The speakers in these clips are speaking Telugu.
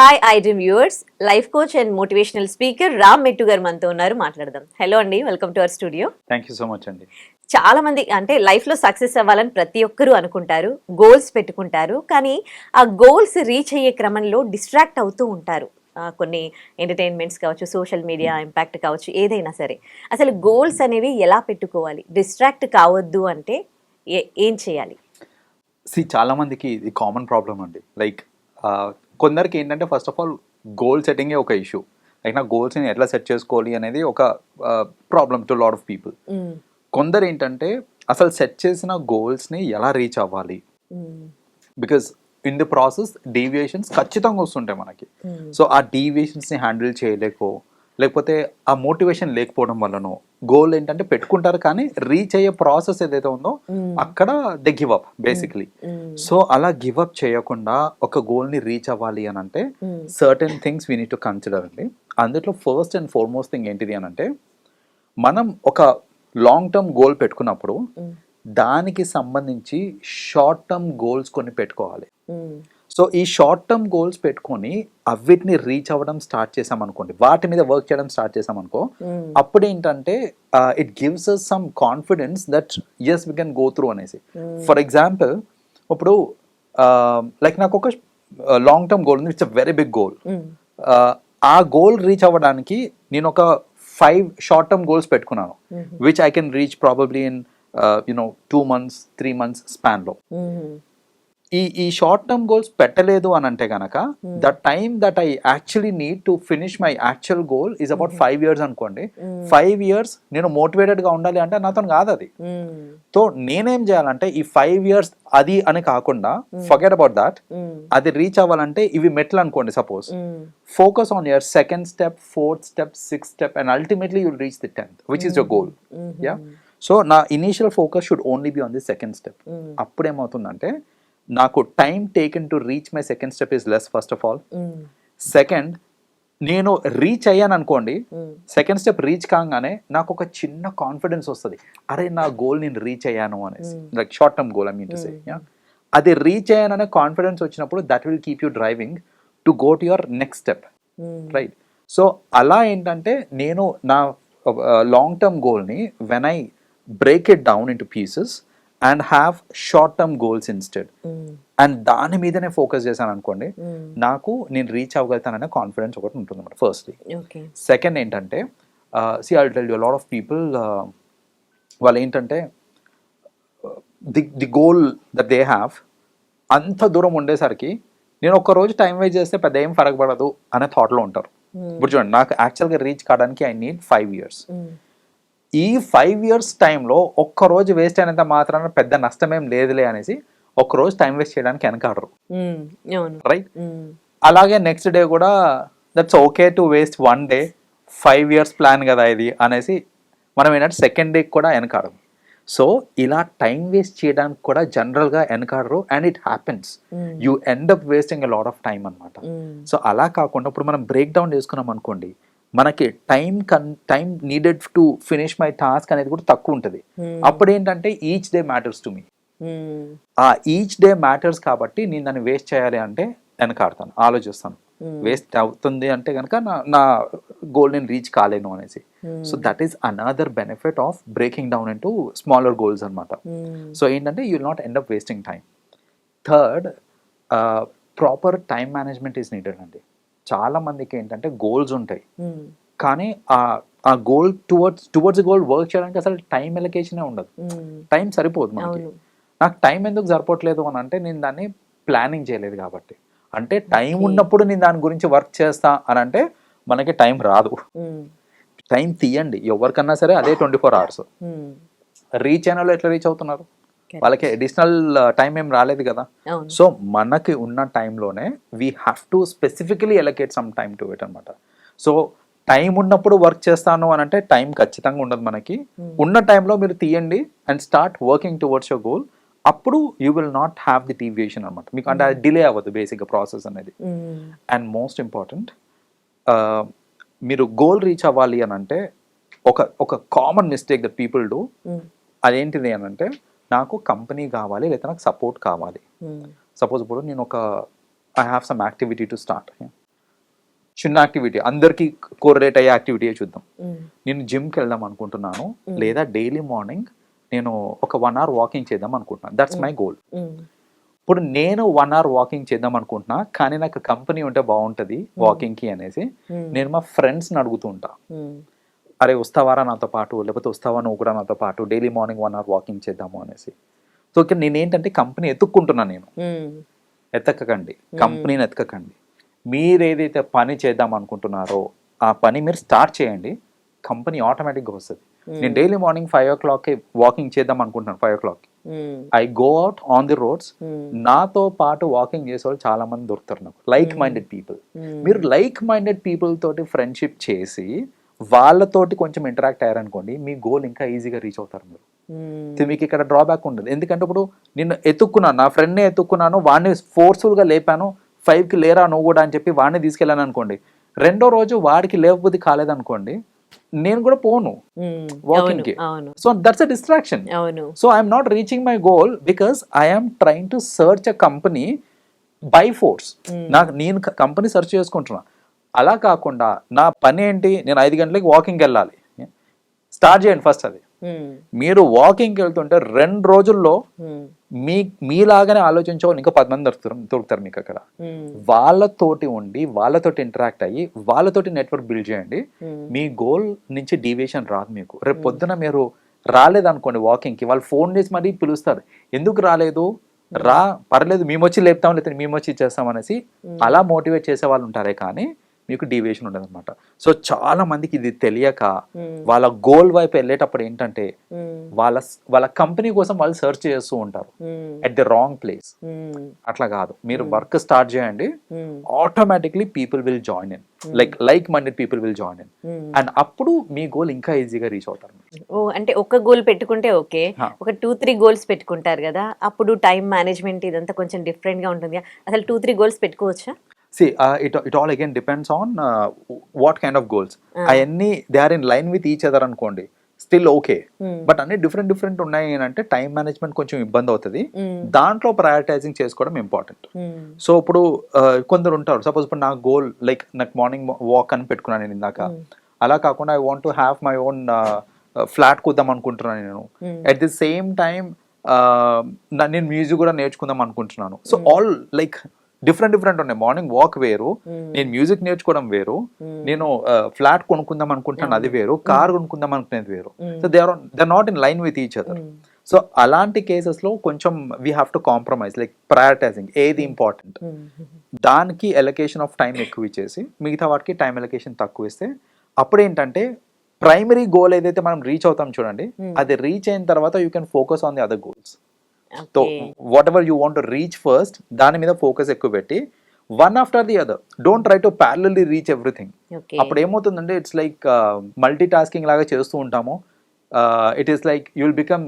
Hi I Dream viewers life coach and motivational speaker Ram Mettu గారు మనతో ఉన్నారు. మాట్లాడదాం. హలో అండి. Welcome to our studio thank you so much అండి. చాలా మంది అంటే లైఫ్లో సక్సెస్ అవ్వాలని ప్రతి ఒక్కరూ అనుకుంటారు గోల్స్ పెట్టుకుంటారు కానీ ఆ గోల్స్ రీచ్ అయ్యే క్రమంలో డిస్ట్రాక్ట్ అవుతూ ఉంటారు. కొన్ని ఎంటర్టైన్మెంట్స్ కావచ్చు సోషల్ మీడియా ఇంపాక్ట్ కావచ్చు ఏదైనా సరే. అసలు గోల్స్ అనేవి ఎలా పెట్టుకోవాలి? డిస్ట్రాక్ట్ కావద్దు అంటే ఏ- చేయాలి? సి చాలా మందికి ఇది కామన్ ప్రాబ్లం అండి. లైక్ కొందరికి ఏంటంటే ఫస్ట్ ఆఫ్ ఆల్ గోల్ సెట్టింగే ఒక ఇష్యూ లైక్ నా గోల్స్ని ఎట్లా సెట్ చేసుకోవాలి అనేది ఒక problem to lot of people. కొందరు ఏంటంటే అసలు సెట్ చేసిన గోల్స్ని ఎలా రీచ్ అవ్వాలి. Because in the process deviations ఖచ్చితంగా వస్తుంటాయి మనకి. సో ఆ డీవియేషన్స్ని హ్యాండిల్ చేయలేకో లేకపోతే ఆ మోటివేషన్ లేకపోవడం వల్లనో గోల్ ఏంటంటే పెట్టుకుంటారు కానీ రీచ్ అయ్యే ప్రాసెస్ ఏదైతే ఉందో. అక్కడ they give up basically. So అలా గివ్ అప్ చేయకుండా ఒక గోల్ని రీచ్ అవ్వాలి అని అంటే. Certain things we need to consider అండి అందులో ఫస్ట్ అండ్ ఫార్మోస్ట్ థింగ్ ఏంటిది అని అంటే మనం ఒక లాంగ్ టర్మ్ గోల్ పెట్టుకున్నప్పుడు. దానికి సంబంధించి షార్ట్ టర్మ్ గోల్స్ కొన్ని పెట్టుకోవాలి. సో ఈ షార్ట్ టర్మ్ గోల్స్ పెట్టుకొని అవిటిని రీచ్ అవ్వడం స్టార్ట్ చేసాం అనుకోండి వాటి మీద వర్క్ చేయడం స్టార్ట్ చేసాం అనుకో మ్మ్. అప్పుడు ఏంటంటే it gives us some confidence that as we can go through అనేసి ఫర్ ఎగ్జాంపుల్ ఇప్పుడు లైక్ నాకు ఒక లాంగ్ టర్మ్ గోల్ ఉంది it's a very big goal. ఆ గోల్ రీచ్ అవ్వడానికి నేను ఒక ఫైవ్ షార్ట్ టర్మ్ గోల్స్ పెట్టుకున్నాను. Which I can reach probably in you know two months three months స్పాన్లో. ఈ ఈ షార్ట్ టర్మ్ గోల్స్ పెట్టలేదు అని అంటే గనక the time that I actually need to finish my actual goal is about five years అనుకోండి. ఫైవ్ ఇయర్స్ నేను motivated గా ఉండాలి అంటే నాతో కాదు అది. మ్మ్. సో నేనేం చేయాలంటే ఈ ఫైవ్ ఇయర్స్ అది అని కాకుండా ఫర్గెట్ అబౌట్ దాట్. అది రీచ్ అవ్వాలంటే ఇవి మెట్లు అనుకోండి suppose. Focus on your second step fourth step sixth step and ultimately you'll reach the tenth which is your goal yeah so నా initial focus should only be on the second step. అప్పుడు ఏమవుతుందంటే నాకు time taken to reach my second step is less first of all. Second నేను రీచ్ అయ్యాను అనుకోండి. సెకండ్ స్టెప్ రీచ్ కాగానే నాకు ఒక చిన్న కాన్ఫిడెన్స్ వస్తుంది. అరే నా గోల్ నేను రీచ్ అయ్యాను అనేసి. Like short term goal I mean to say అది రీచ్ అయ్యాననే కాన్ఫిడెన్స్ వచ్చినప్పుడు that will keep you driving to go to your next step. Right so అలా ఏంటంటే నేను నా long term గోల్ని when I break it down into pieces and have short term goals instead. And దాని మీదనే ఫోకస్ చేశాను అనుకోండి మ్మ్. నాకు నేను రీచ్ అవ్వగలుగుతాననే కాన్ఫిడెన్స్ ఒకటి ఉంటుంది అన్నమాట ఫస్ట్లీ సెకండ్ ఏంటంటే see I tell you lot of people వాళ్ళు ఏంటంటే the the goal that they have అంత దూరం ఉండేసరికి నేను ఒక్క రోజు టైం వేస్ట్ చేస్తే పెద్ద ఏం ఫరక పడదు అనే థాట్లో ఉంటారు ఇప్పుడు చూడండి నాకు యాక్చువల్గా రీచ్ కావడానికి ఐ నీడ్ ఫైవ్ ఇయర్స్. ఈ ఫైవ్ ఇయర్స్ టైంలో ఒక్క రోజు వేస్ట్ అయినంత మాత్రాన పెద్ద నష్టమేం లేదులే అనేసి ఒక్క రోజు టైం వేస్ట్ చేయడానికి వెనకాడరు రైట్. అలాగే నెక్స్ట్ డే కూడా that's okay to waste one day five years plan కదా ఇది అనేసి మనం ఏంటంటే సెకండ్ డే కూడా వెనకాడము సో ఇలా టైం వేస్ట్ చేయడానికి కూడా జనరల్గా వెనకాడరు and it happens. You end up wasting a lot of time అనమాట. సో అలా కాకుండా ఇప్పుడు మనం బ్రేక్ డౌన్ చేసుకున్నాం అనుకోండి మనకి time can time needed to finish my task అనేది కూడా తక్కువ ఉంటుంది. అప్పుడు ఏంటంటే each day matters to me. ఆ ఈచ్ డే మ్యాటర్స్ కాబట్టి నేను దాన్ని వేస్ట్ చేయాలి అంటే వెనకాడతాను ఆలోచిస్తాను. వేస్ట్ అవుతుంది అంటే కనుక నా నా గోల్ నేను రీచ్ కాలేను అనేసి. So that is another benefit of breaking down into smaller goals అనమాట. సో ఏంటంటే you not end up wasting time third proper time management is needed అండి చాలా మందికి ఏంటంటే గోల్స్ ఉంటాయి. కానీ ఆ ఆ goal towards towards goal work చేయడానికి అసలు టైం ఎలకేషనే ఉండదు. టైం సరిపోదు మనకి నాకు టైం ఎందుకు సరిపోవట్లేదు అని అంటే నేను దాన్ని ప్లానింగ్ చేయలేదు కాబట్టి అంటే టైం. ఉన్నప్పుడు నేను దాని గురించి వర్క్ చేస్తా అని అంటే మనకి టైం రాదు. టైం తీయండి ఎవరికన్నా సరే అదే ట్వంటీ ఫోర్ అవర్స్. రీచ్ అయిన వాళ్ళు ఎట్లా రీచ్ అవుతున్నారు. వాళ్ళకి అడిషనల్ టైం ఏం రాలేదు కదా. సో మనకి ఉన్న టైంలోనే we have to specifically allocate some time to it అనమాట సో టైం ఉన్నప్పుడు వర్క్ చేస్తాను అని అంటే టైం ఖచ్చితంగా ఉండదు మనకి. Hmm. ఉన్న టైంలో మీరు తీయండి and start working towards your goal అప్పుడు you will not have the deviation అనమాట మీకు అంటే డిలే అవ్వదు బేసిక్గా ప్రాసెస్ అనేది. అండ్ మోస్ట్ ఇంపార్టెంట్ మీరు గోల్ రీచ్ అవ్వాలి అని అంటే ఒక ఒక common mistake that people do. అదేంటిది అని అంటే నాకు కంపెనీ కావాలి లేదా నాకు సపోర్ట్ కావాలి. సపోజ్ ఇప్పుడు నేను ఒక I have some activity to start చిన్న యాక్టివిటీ అందరికీ కోరిలేట్ అయ్యే యాక్టివిటీ చూద్దాం మ్మ్. నేను జిమ్కి వెళ్దాం అనుకుంటున్నాను లేదా డైలీ మార్నింగ్ నేను ఒక వన్ అవర్ వాకింగ్ చేద్దాం అనుకుంటున్నాను దట్స్ మై గోల్. ఇప్పుడు నేను వన్ అవర్ వాకింగ్ చేద్దాం అనుకుంటున్నా కానీ నాకు కంపెనీ ఉంటే బాగుంటుంది వాకింగ్కి అనేసి. నేను మా ఫ్రెండ్స్ని అడుగుతూ ఉంటా. అరే వస్తావారా నాతో పాటు? లేకపోతే వస్తావా నువ్వు కూడా నాతో పాటు? Daily morning one hour walking చేద్దాము అనేసి. సో ఇక్కడ నేను ఏంటంటే కంపెనీ ఎత్తుక్కుంటున్నా నేను. మ్మ్. ఎత్తకకండి. కంపెనీని ఎత్తకకండి మీరు ఏదైతే పని చేద్దాం అనుకుంటున్నారో ఆ పని మీరు స్టార్ట్ చేయండి. కంపెనీ ఆటోమేటిక్గా వస్తుంది. నేను డైలీ మార్నింగ్ ఫైవ్ ఓ క్లాక్కి వాకింగ్ చేద్దాం అనుకుంటున్నాను ఫైవ్ ఓ క్లాక్కి. మ్మ్. I go out on the roads. నాతో పాటు వాకింగ్ చేసే వాళ్ళు చాలా మంది దొరుకుతారు నాకు. Like minded people. మీరు లైక్ మైండెడ్ పీపుల్ తోటి ఫ్రెండ్షిప్ చేసి వాళ్ళతోటి కొంచెం ఇంటరాక్ట్ అయ్యారనుకోండి మీ గోల్ ఇంకా ఈజీగా రీచ్ అవుతారు మీరు. సో మీకు ఇక్కడ డ్రాబ్యాక్ ఉండదు. ఎందుకంటే ఇప్పుడు నిన్ను ఎత్తుక్కున్నాను నా ఫ్రెండ్నే ఎత్తుక్కున్నాను వాడిని ఫోర్స్ఫుల్గా లేపాను ఫైవ్కి లేరా నువ్వు కూడా అని చెప్పి వాడిని తీసుకెళ్ళాను అనుకోండి రెండో రోజు వాడికి లేకపోతే కాలేదనుకోండి నేను కూడా పోను. Walking అవును కి. So that's a distraction so I'm not reaching my goal because I'm trying to search a company by force నాకు నేను కంపెనీ సెర్చ్ చేసుకుంటున్నా. అలా కాకుండా నా పని ఏంటి? నేను ఐదు గంటలకి వాకింగ్కి వెళ్ళాలి. స్టార్ట్ చేయండి ఫస్ట్ అది. మీరు వాకింగ్కి వెళ్తుంటే రెండు రోజుల్లో. మీ మీలాగానే ఆలోచించే ఇంకా పది మంది దొరుకుతారు దొరుకుతారు మీకు అక్కడ. వాళ్ళతోటి ఉండి వాళ్ళతోటి ఇంటరాక్ట్ అయ్యి వాళ్ళతోటి నెట్వర్క్ బిల్డ్ చేయండి. మీ గోల్ నుంచి డీవియేషన్ రాదు మీకు. రేపు పొద్దున మీరు రాలేదనుకోండి వాకింగ్కి వాళ్ళు ఫోన్ చేసి మరీ పిలుస్తారు. ఎందుకు రాలేదు? రా పర్లేదు మేము వచ్చి లేపుతాం లేకపోతే మేము వచ్చి ఇచ్చేస్తాం అనేసి అలా మోటివేట్ చేసే వాళ్ళు ఉంటారే కానీ మీకు డీవియేషన్ ఉండదు అనమాట సో చాలా మందికి ఇది తెలియక. వాళ్ళ గోల్ వైపు వెళ్ళేటప్పుడు ఏంటంటే. వాళ్ళ వాళ్ళ కంపెనీ కోసం వాళ్ళు సెర్చ్ చేస్తూ ఉంటారు. At the wrong place. అట్లా కాదు మీరు వర్క్ స్టార్ట్ చేయండి. Automatically people will join in like like minded people will join in. And అప్పుడు మీ గోల్ ఇంకా ఈజీగా రీచ్ అవుతారు ఓ అంటే ఒక గోల్ పెట్టుకుంటే ఓకే. ఒక టూ త్రీ గోల్స్ పెట్టుకుంటారు కదా అప్పుడు టైం మేనేజ్మెంట్ ఇదంతా కొంచెం డిఫరెంట్గా ఉంటుంది. అసలు టూ త్రీ గోల్స్ పెట్టుకోవచ్చా see it it all again depends on what kind of goals అవన్నీ they are in line with each other అనుకోండి. Still okay. బట్ అన్ని డిఫరెంట్ డిఫరెంట్ ఉన్నాయి అంటే టైం మేనేజ్మెంట్ కొంచెం ఇబ్బంది అవుతుంది. మ్మ్. దాంట్లో ప్రయారిటైజింగ్ చేసుకోవడం ఇంపార్టెంట్. సో ఇప్పుడు uh, కొందరు ఉంటారు. సపోజ్ ఇప్పుడు నా గోల్ లైక్ నాకు మార్నింగ్ వాక్ అని పెట్టుకున్నాను నేను ఇందాక. అలా కాకుండా I want to have my own flat కూద్దాం అనుకుంటున్నాను నేను. అట్ ది సేమ్ టైం నేను మ్యూజిక్ కూడా నేర్చుకుందాం అనుకుంటున్నాను. So all like different different ఉన్నాయి. మార్నింగ్ వాక్ వేరు. నేను మ్యూజిక్ నేర్చుకోవడం వేరు. నేను ఫ్లాట్ కొనుక్కుందాం అనుకుంటున్నాను అది వేరు. కార్ కొనుక్కుందాం అనుకునేది వేరు. So they are they not in line with each other so అలాంటి కేసెస్లో కొంచెం we have to compromise like prioritizing ఏది ఇంపార్టెంట్. దానికి ఎలకేషన్ ఆఫ్ టైం ఎక్కువ ఇచ్చేసి మిగతా వాటికి టైం ఎలకేషన్ తక్కువ ఇస్తే అప్పుడు ఏంటంటే ప్రైమరీ గోల్ ఏదైతే మనం రీచ్ అవుతాం చూడండి అది రీచ్ అయిన తర్వాత you can focus on the other goals so. Whatever you want reach first దాని మీద ఫోకస్ ఎక్కువ పెట్టి one after the other don't try to parallely reach everything అప్పుడు ఏమవుతుందంటే ఇట్స్ లైక్ మల్టీ టాస్కింగ్ లాగా చేస్తూ ఉంటాము. It is like you will become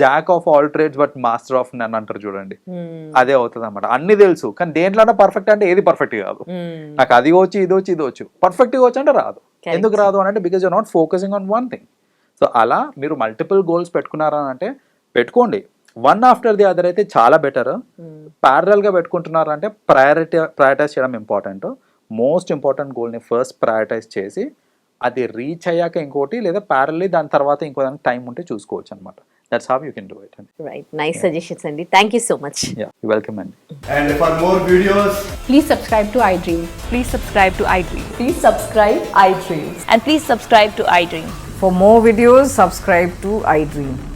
jack of all trades but master of none అంటారు చూడండి. మ్మ్. అదే అవుతుంది అనమాట అన్ని తెలుసు కానీ దేంట్లోనే పర్ఫెక్ట్ అంటే ఏది పర్ఫెక్ట్ కాదు. మ్మ్. నాకు అది వచ్చి ఇది వచ్చి ఇది వచ్చు పర్ఫెక్ట్గా వచ్చి అంటే రాదు. ఎందుకు రాదు అని అంటే because you not focusing on one thing so అలా మీరు మల్టిపుల్ గోల్స్ పెట్టుకున్నారా అంటే పెట్టుకోండి. వన్ ఆఫ్టర్ ది అదర్ అయితే చాలా బెటర్ మ్మ్. గా పెట్టుకుంటున్నారంటే ప్రయారిటీ ప్రయారిటైజ్ చేయడం ఇంపార్టెంట్ మోస్ట్ ఇంపార్టెంట్ గోల్ని ఫస్ట్ ప్రయారిటైజ్ చేసి అది రీచ్ అయ్యాక ఇంకోటి లేదా ప్యారల్లీ దాని తర్వాత ఇంకో దానికి టైం ఉంటే చూసుకోవచ్చు అనమాట that's how you can do it అండి రైట్ నైస్ సజెషన్స్ అండి thank you so much yeah welcome అండి And for more videos, Please subscribe to iDream. Please subscribe to iDream. Please subscribe iDream. And please subscribe to iDream. For more videos, subscribe to iDream. please like, share, and